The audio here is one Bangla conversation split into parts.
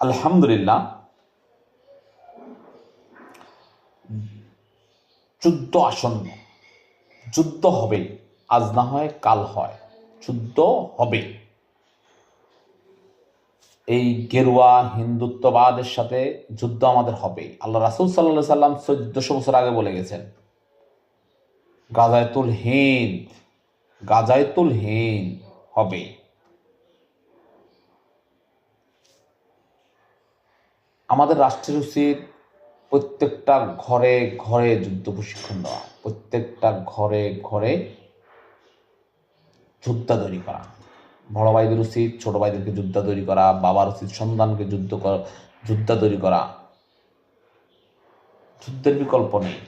আলহামদুলিল্লাহ, যুদ্ধ আসন্ন। যুদ্ধ হবে আজ না হয় কাল হয়। যুদ্ধ হবে এই গেরুয়া হিন্দুত্ববাদের সাথে যুদ্ধ আমাদের হবে আল্লাহ রাসুল সাল্লাহ সাল্লাম চোদ্দশো বছর আগে বলে গেছেন, গাজায়তুল হিন্দ গাজায়তুল হিন্দ হবে আমাদের রাষ্ট্রের উচিত প্রত্যেকটা ঘরে ঘরে যুদ্ধ প্রশিক্ষণ দেওয়া, প্রত্যেকটা ঘরে ঘরে যোদ্ধা তৈরি করা। বড় ভাইদের উচিত, ছোট ভাইদেরকে যোদ্ধা তৈরি করা, বাবার উচিত সন্তানকে যুদ্ধ যোদ্ধা তৈরি করা। যুদ্ধের বিকল্প নেই।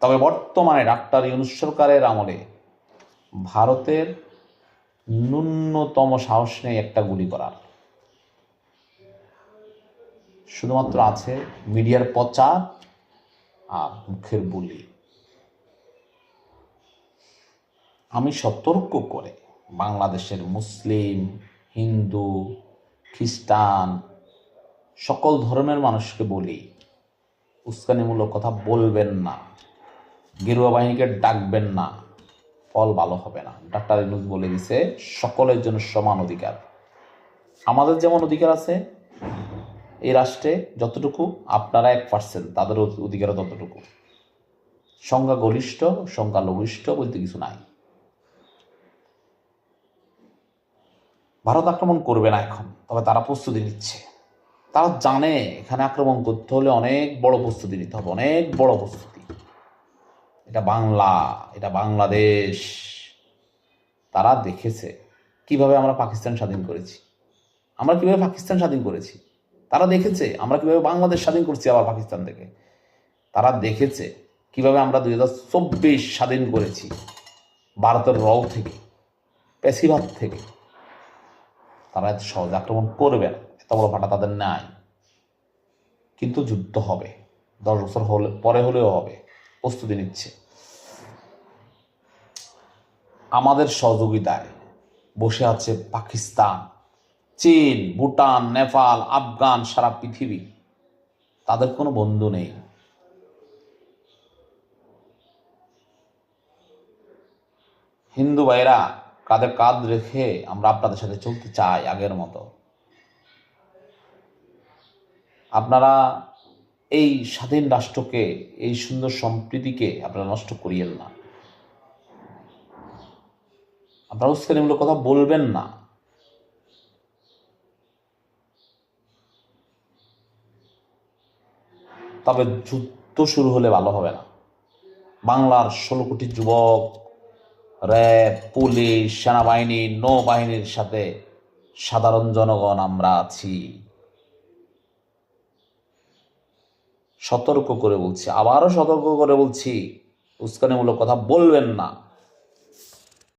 তবে বর্তমানে ডাক্তার ইউনুস সরকারের আমলে ভারতের ন্যূনতম সাহস নেই একটা গুলি করার। শুধুমাত্র আছে মিডিয়ার প্রচার আর মুখের বুলি। আমি সতর্ক করে বাংলাদেশের মুসলিম, হিন্দু, খ্রিস্টান সকল ধর্মের মানুষকে বলি, উস্কানিমূলক কথা বলবেন না, গেরুয়া বাহিনীকে ডাকবেন না, ফল ভালো হবে না। ডাক্তার ইনুজ বলে দিছে, সকলের জন্য সমান অধিকার। আমাদের যেমন অধিকার আছে এই রাষ্ট্রে যতটুকু আপনারা এক পার্সেন্ট তাদের অধিকারও ততটুকু। সংখ্যা গরিষ্ঠ সংখ্যা লঘিষ্ঠ বলতে কিছু নাই। ভারত আক্রমণ করবে না এখন, তবে তারা প্রস্তুতি নিচ্ছে। তারা জানে এখানে আক্রমণ করতে হলে অনেক বড় প্রস্তুতি নিতে হবে, অনেক বড় প্রস্তুতি। এটা বাংলা, এটা বাংলাদেশ। তারা দেখেছে কীভাবে আমরা পাকিস্তান স্বাধীন করেছি। আমরা কীভাবে পাকিস্তান স্বাধীন করেছি? তারা দেখেছে, আমরা কীভাবে বাংলাদেশ স্বাধীন করছি আবার পাকিস্তান থেকে। তারা দেখেছে কীভাবে আমরা দুই হাজার চব্বিশ স্বাধীন করেছি, ভারতের রও থেকে পেশিভাত থেকে। তারা এত সহজ আক্রমণ করবে না, এত বড় ফাটা তাদের নাই। কিন্তু যুদ্ধ হবে, দশ বছর হলে, পরে হলেও হবে, প্রস্তুতি নিচ্ছে। আমাদের সহযোগিতায় বসে আছে পাকিস্তান। চীন, ভুটান, নেপাল, আফগান, সারা পৃথিবী। তাদের কোনো বন্ধু নেই। হিন্দু ভাইরা কাঁধে কাঁধ রেখে আমরা আপনাদের সাথে চলতে চাই আগের মতো। আপনারা এই স্বাধীন রাষ্ট্রকে, এই সুন্দর সম্প্রীতিকে আপনারা নষ্ট করিয়েন না। আপনারা উস্কানিমূলক কথা বলবেন না। তবে যুদ্ধ শুরু হলে ভালো হবে না। বাংলার ষোলো কোটি যুবক, র্যাব, পুলিশ, সেনাবাহিনী, নৌবাহিনীর সাথে সাধারণ জনগণ আমরা আছি। সতর্ক করে বলছি, আবারও সতর্ক করে বলছি, উস্কানিমূলক কথা বলবেন না।